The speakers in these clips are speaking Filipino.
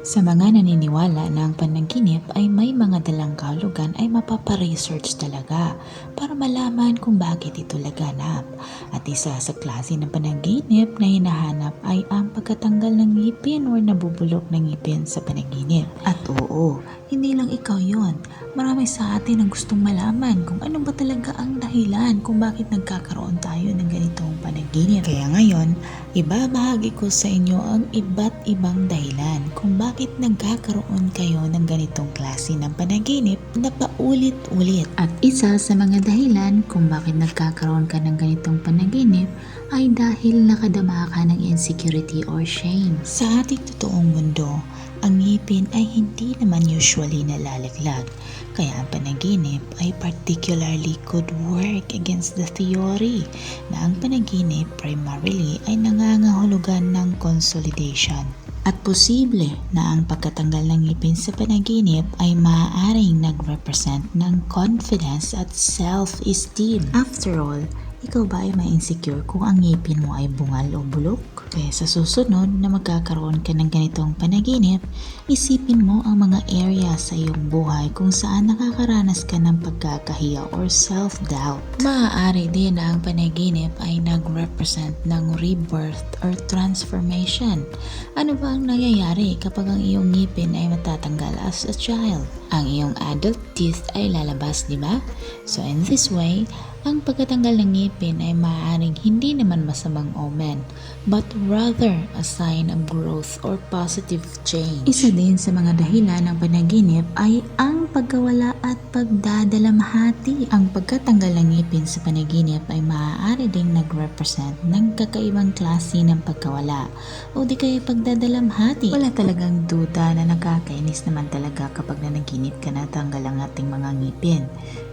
Sa mga naniniwala na ang panaginip ay may mga dalang kahulugan ay mapaparesearch talaga para malaman kung bakit ito laganap. At isa sa klase ng panaginip na hinahanap ay ang pagkatanggal ng ngipin o nabubulok ng ngipin sa panaginip. At oo, hindi lang ikaw yon. Marami sa atin ang gustong malaman kung ano ba talaga ang dahilan kung bakit nagkakaroon tayo ng ganitong panaginip. Kaya ngayon, ibabahagi ko sa inyo ang iba't ibang dahilan kung bakit nagkakaroon kayo ng ganitong klase ng panaginip na paulit-ulit. At isa sa mga dahilan kung bakit nagkakaroon ka ng ganitong panaginip ay dahil nakadama ka ng insecurity or shame. Sa ating totoong mundo, ang ngipin ay hindi naman usually nalalaglag. Kaya ang panaginip ay particularly could work against the theory na ang panaginip primarily ay nangangahulugan ng consolidation. At posible na ang pagkatanggal ng ngipin sa panaginip ay maaaring nag-represent ng confidence at self-esteem. After all, ikaw ba ay ma-insecure kung ang ngipin mo ay bungal o bulok? Kaya sa susunod na magkakaroon ka ng ganitong panaginip, isipin mo ang mga area sa iyong buhay kung saan nakakaranas ka ng pagkakahiya or self-doubt. Maaari din na ang panaginip ay nag-represent ng rebirth or transformation. Ano ba ang nangyayari kapag ang iyong ngipin ay matatanggal as a child? Ang iyong adult teeth ay lalabas, di ba? So in this way, ang pagkatanggal ng ngipin ay maaaring hindi naman masamang omen, but rather a sign of growth or positive change. Isa din sa mga dahilan ng panaginip ay ang pagkawala at pagdadalamhati. Ang pagkatanggal ng ngipin sa panaginip ay maaari ding nag-represent ng kakaibang klase ng pagkawala o di kaya pagdadalamhati. Wala talagang duda na nakakainis naman talaga kapag nanaginip ka na tanggal ang ating mga ngipin.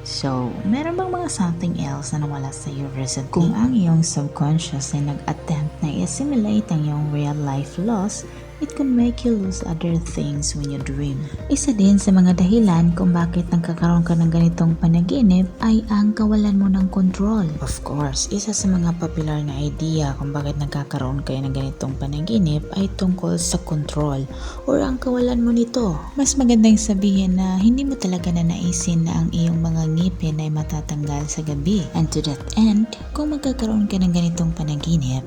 So, meron bang mga something else na nawala sa iyo recently? Kung ang iyong subconscious ay nag-attempt na i-assimilate ang iyong real life loss, it can make you lose other things when you dream. Isa din sa mga dahilan kung bakit nagkakaroon ka ng ganitong panaginip ay ang kawalan mo ng control. Of course, isa sa mga popular na idea kung bakit nagkakaroon kayo ng ganitong panaginip ay tungkol sa control or ang kawalan mo nito. Mas magandang sabihin na hindi mo talaga na naisin na ang iyong mga ngipin ay matatanggal sa gabi. And to that end, kung magkakaroon ka ng ganitong panaginip,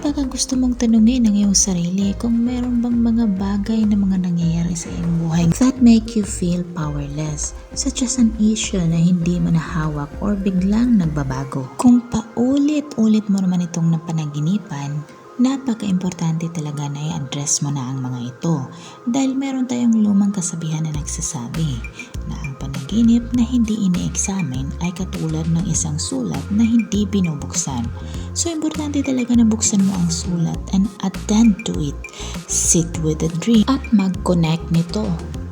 baka gusto mong tanungin ang iyong sarili kung meron bang mga bagay na mga nangyayari sa iyong buhay that make you feel powerless, such as an issue na hindi mo nahawak or biglang nagbabago. Kung paulit-ulit mo naman itong napanaginipan, Napaka-importante talaga na i-address mo na ang mga ito dahil meron tayong lumang kasabihan na nagsasabi na ang panaginip na hindi ini-examine ay katulad ng isang sulat na hindi binubuksan. So, importante talaga na buksan mo ang sulat and attend to it. Sit with the dream at mag-connect nito.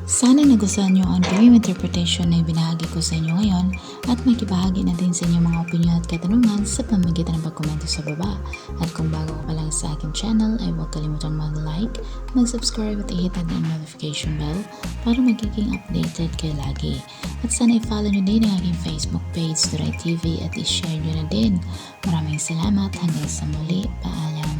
Sana nagustuhan nyo ang dream interpretation na ibinahagi ko sa inyo ngayon at makibahagi na din sa inyo mga opinion at katanungan sa pamagitan ng pagkomento sa baba. At kung bago ka lang sa aking channel ay huwag kalimutang mag-like, mag-subscribe at i-hit ang notification bell para magiging updated kayo lagi. At sana i-follow nyo din ang aking Facebook page, Duray TV at i-share nyo na din. Maraming salamat hanggang sa muli. Paalam.